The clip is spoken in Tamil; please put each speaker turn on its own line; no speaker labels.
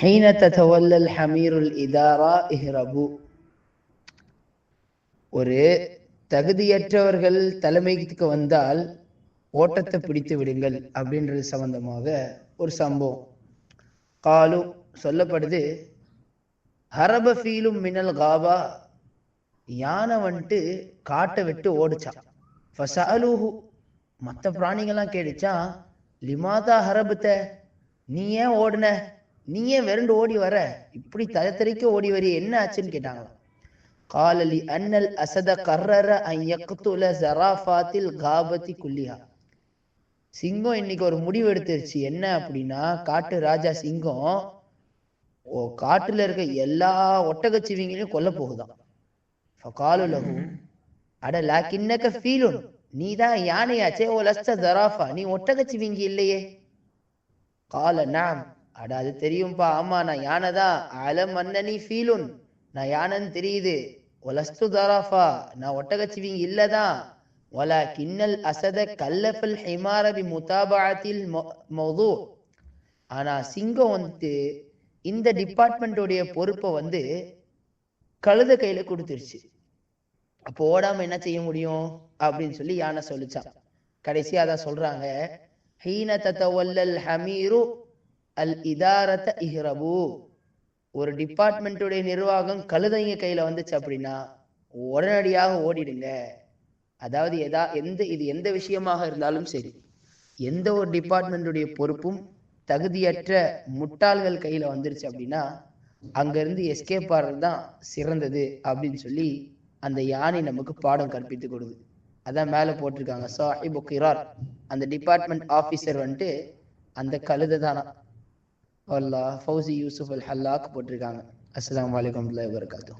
ஹீன தத்தவல்லல் ஹமீருல் இதாரா இஹ்ரபு. ஒரு தகுதியற்றவர்கள் தலைமைக்கு வந்தால் ஓட்டத்தை பிடித்து விடுங்கள் அப்படின்றது சம்பந்தமாக ஒரு சம்பவம். காலு சொல்லப்படுது ஹரப ஃபீலும் மின்னல் காபா. யானை வந்துட்டு காட்டை விட்டு ஓடிச்சான். ஃபசாலூஹு மற்ற பிராணிகள்லாம் கேட்டுச்சான் லிமாதா ஹரபத்தை நீ ஏன் ஓடுன? நீ ஏன் விரண்டு ஓடி வர. இப்படி தரத்தறிக்க ஓடி வரிய. என்ன ஆச்சுன்னு கேட்டாங்களாம். காலலி அன்னல் அசத கர்ரர ஐயக்குல ஜராஃபாத்தில் காபத்தி குல்லியா சிங்கம் இன்னைக்கு ஒரு முடிவு எடுத்துருச்சு. என்ன அப்படின்னா காட்டு ராஜா சிங்கம் ஓ காட்டுல இருக்க எல்லா ஒட்டகச்சிவிங்களையும் கொல்ல போகுதான். காலுலகும் லஹு அட லாக்கின்னக ஃபீலும் நீ தான் யானையாச்சே ஓ லஸ்த ஜராஃபா நீ ஒட்டகச்சிவிங்கி இல்லையே. கால நாம் அட அது தெரியும்பா. ஆமா நான் யானை தான் அலம் அன்னனி ஃபீலுன். நான் யானைன்னு தெரியுது. ஒலஸ்து தராஃபா. நான் ஒட்டகச்சிவிங்க இல்லதான் ஒல கிண்ணல் அசத கல்லஃபல் ஹிமாரபி முதாபாத்தில் மௌது. ஆனா சிங்கம் வந்துட்டு இந்த டிபார்ட்மெண்ட்டோடைய பொறுப்பை வந்து கழுத கையில கொடுத்துருச்சு. அப்போ ஓடாம என்ன செய்ய முடியும்? அப்படின்னு சொல்லி யானை சொல்லிச்சான் கடைசியா அதான் சொல்றாங்க ஹீன தத்தவல்லல் ஹமீரு அல் இதாரத இஹ்ரபு. ஒரு டிபார்ட்மெண்ட்டுடைய நிர்வாகம் கழுதைங்க கையில வந்துச்சு அப்படின்னா உடனடியாக ஓடிடுங்க. அதாவது எதா எந்த இது எந்த விஷயமாக இருந்தாலும் சரி எந்த ஒரு டிபார்ட்மெண்ட்டுடைய பொறுப்பும் தகுதியற்ற முட்டாள்கள் கையில வந்துருச்சு அப்படின்னா அங்கிருந்து எஸ்கேப் ஆடுறது தான் சிறந்தது அப்படின்னு சொல்லி அந்த யானை நமக்கு பாடம் கற்பித்து கொடுது அதான் மேல போட்டிருக்காங்க. சாஹிபு கிரார் அந்த டிபார்ட்மெண்ட் ஆபீசர் வந்துட்டு அந்த கழுதை தானா. அல்லா ஃபௌசி யூசுஃப் அல் ஹல்லாக் போட்டிருக்காங்க அஸ்லாம் வலைக்கம் வரகாத்தூ